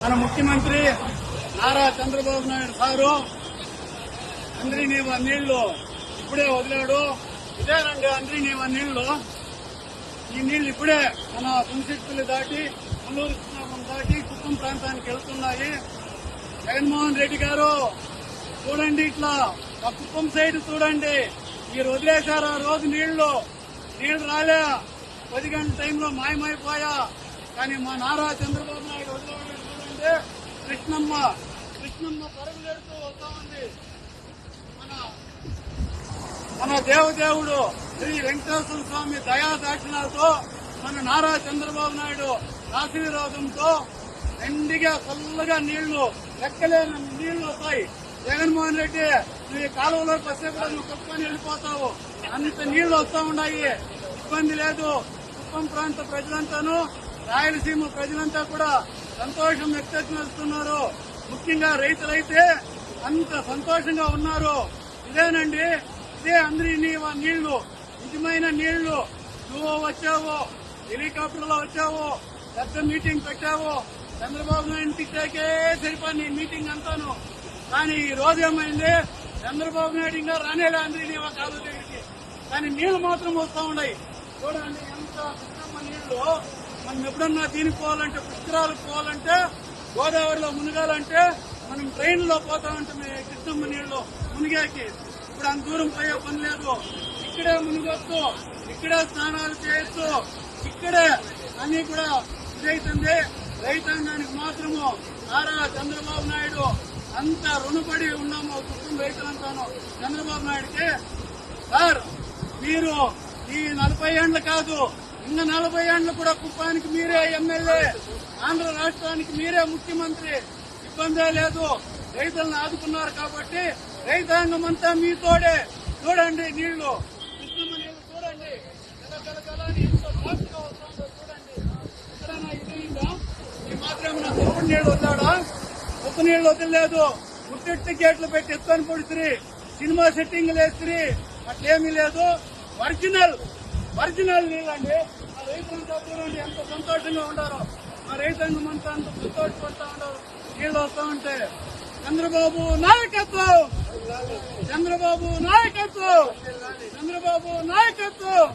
మన ముఖ్యమంత్రి నారా చంద్రబాబు నాయుడు సారు అందరి నీవ నీళ్ళు ఇప్పుడే వదిలాడు. ఇదేనండి అంద్రి నీవ నీళ్ళు. ఈ నీళ్ళు ఇప్పుడే మన పుంశక్తులు దాటి అల్లూరు కృష్ణాపురం దాటి కుప్పం ప్రాంతానికి వెళ్తున్నాయి. జగన్మోహన్ రెడ్డి గారు చూడండి ఇట్లా ఆ కుప్పం సైడ్ చూడండి. మీరు వదిలేశారు ఆ రోజు నీళ్ళు. నీళ్ళు రాలే. పది గంటల టైంలో మాయమైపోయా. కానీ మా నారా చంద్రబాబు నాయుడు వదిలేడు. కృష్ణమ్మ. కృష్ణమ్మ పరుగులెడుతూ వస్తా ఉంది. మన మన దేవదేవుడు శ్రీ వెంకటేశ్వర స్వామి దయా దాక్షిణాలతో మన నారా చంద్రబాబు నాయుడు ఆశీర్వాదంతో ఎండిగా చల్లగా నీళ్ళు లెక్కలేని నీళ్ళు వస్తాయి. జగన్మోహన్ రెడ్డి నువ్వు ఈ కాలువలో పసేపు నువ్వు కుప్పని వెళ్ళిపోతావు. అంత నీళ్ళు వస్తా ఉన్నాయి. ఇబ్బంది లేదు. కుప్పం ప్రాంత ప్రజలంతాను రాయలసీమ ప్రజలంతా కూడా సంతోషం వ్యక్తపరుస్తున్నారు. ముఖ్యంగా రైతులైతే అంత సంతోషంగా ఉన్నారు. ఇదేనండి ఇదే అందరి నీళ్ళు. నిజమైన నీళ్ళు. నువ్వు వచ్చావు హెలికాప్టర్లో వచ్చావు పెద్ద మీటింగ్ పెట్టావు చంద్రబాబు నాయుడు తిట్టాకే సరిపోయి మీటింగ్ అంతాను. కానీ ఈ రోజు ఏమైంది? చంద్రబాబు నాయుడు ఇంకా రానేలే అందరి నీవ కాదు దగ్గరికి. కానీ నీళ్ళు మాత్రం వస్తూ ఉన్నాయి. చూడండి ఎంత కృష్ణమ్మ నీళ్ళు మనం ఎప్పుడన్నా దీనికి పోవాలంటే పుష్కరాలకు పోవాలంటే గోదావరిలో మునగాలంటే మనం ట్రైన్లో పోతా ఉంటాం కృష్ణమ్మ నీళ్ళు మునిగాకి. ఇప్పుడు అంత దూరం పోయే పని లేదు. ఇక్కడే మునిగొచ్చు ఇక్కడే స్నానాలు చేయొచ్చు ఇక్కడే అని కూడా ఇదైతుంది. రైతాంగానికి మాత్రము నారా చంద్రబాబు నాయుడు అంత రుణపడి ఉన్నాము కుటుంబ రైతులంతాను. చంద్రబాబు నాయుడికి సార్ మీరు ఈ నలభై ఏండ్లు కాదు ఇంకా నలభై ఏండ్లు కూడా కుప్పానికి మీరే ఎమ్మెల్యే ఆంధ్ర రాష్ట్రానికి మీరే ముఖ్యమంత్రి. ఇబ్బందే లేదు. రైతులను ఆదుకున్నారు కాబట్టి రైతాంగం అంతా మీతోడే చూడండి నీళ్ళు. కృష్ణమ్మ నీళ్ళు చూడండి చూడండి. ఎక్కడైనా ఇదైందా? నా నీళ్ళు వద్దాడా ఉప్పు నీళ్ళు వదిలేదు ముట్టెట్టి గేట్లు పెట్టి ఎత్తుకొని పొడిసిరి. సినిమా సెట్టింగ్ వేసిరి. అట్లేమీ లేదు. ఒరిజినల్ ఒరిజినల్ నీళ్ళండి. ఆ రైతులంతా చూడండి ఎంత సంతోషంగా ఉండారో ఆ రైతాంగం అంతా అంత సంతోషపడతా ఉండారు. నీళ్ళు వస్తా ఉంటే చంద్రబాబు నాయకత్వం. చంద్రబాబు నాయకత్వం. చంద్రబాబు నాయకత్వం.